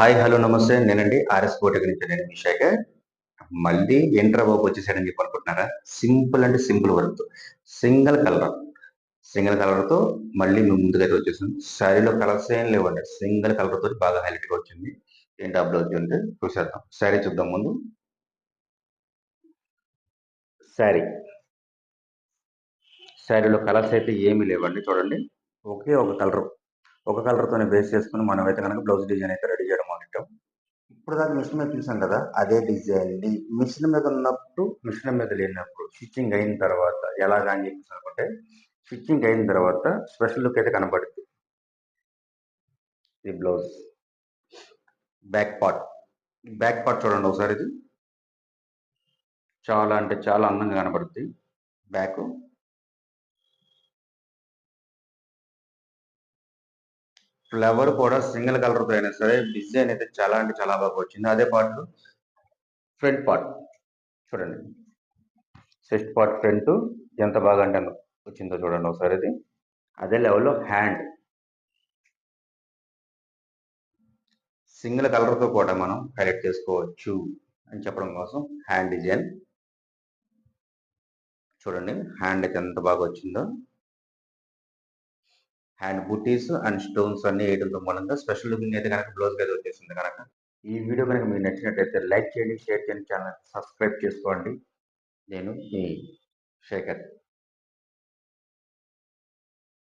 Hi hello నమస్తే. నేనండి RS కోటకి నుంచి నేను విశాఖ మళ్ళీ ఎంట్రా బాబు వచ్చేసాడని చెప్పి అనుకుంటున్నారా? సింపుల్ అంటే simple work. Single colour. Single కలర్తో మళ్ళీ మేము ముందుగా వచ్చేసింది శారీలో కలర్స్ ఏం లేవండి. సింగిల్ కలర్తో బాగా హైలైట్గా వచ్చింది. ఏంటి అప్లోడ్ అంటే చూసేద్దాం. శారీ చూద్దాం ముందు. శారీ. శారీలో కలర్స్ అయితే ఏమీ లేవండి. చూడండి. ఒకే ఒక కలర్. ఒక కలర్తోనే బేస్ చేసుకుని మనం అయితే కనుక బ్లౌజ్ డిజైన్ అయితే రెడీ చేయడం ఇప్పుడు దాకా మిషన్ మీద చూసాం కదా అదే డిజైన్ మిషన్ మీద ఉన్నప్పుడు మిషన్ మీద లేనప్పుడు స్టిచ్చింగ్ అయిన తర్వాత ఎలాగా అని చెప్పేసి అనుకుంటే స్టిచ్చింగ్ అయిన తర్వాత స్పెషల్ లుక్ అయితే కనబడుతుంది ఈ blouse back part back part చూడండి ఒకసారి ఇది. చాలా అంటే చాలా అందంగా కనబడుతుంది బ్యాక్ ఫ్లవర్ కూడా సింగిల్ కలర్తో అయినా సరే డిజైన్ అయితే చాలా అంటే చాలా బాగా వచ్చింది. అదే పార్ట్ ఫ్రంట్ పార్ట్ చూడండి. చెస్ట్ పార్ట్ ఫ్రంట్ ఎంత బాగా అంటే వచ్చిందో చూడండి ఒకసారి అది అదే లెవెల్లో హ్యాండ్ సింగిల్ కలర్తో కూడా మనం హైలైట్ చేసుకోవచ్చు అని చెప్పడం కోసం హ్యాండ్ డిజైన్ చూడండి. హ్యాండ్ అయితే ఎంత బాగా వచ్చిందో. హ్యాండ్ బుటీస్ అండ్ స్టోన్స్ అన్ని వేయడంతో మూలంగా స్పెషల్ లుకింగ్ అయితే కనుక బ్లౌజ్ అయితే వచ్చేసింది కనుక. ఈ వీడియో కనుక మీకు నచ్చినట్టయితే లైక్ చేయండి షేర్ చేయండి ఛానల్ సబ్స్క్రైబ్ చేసుకోండి. నేను మీ శేఖర్.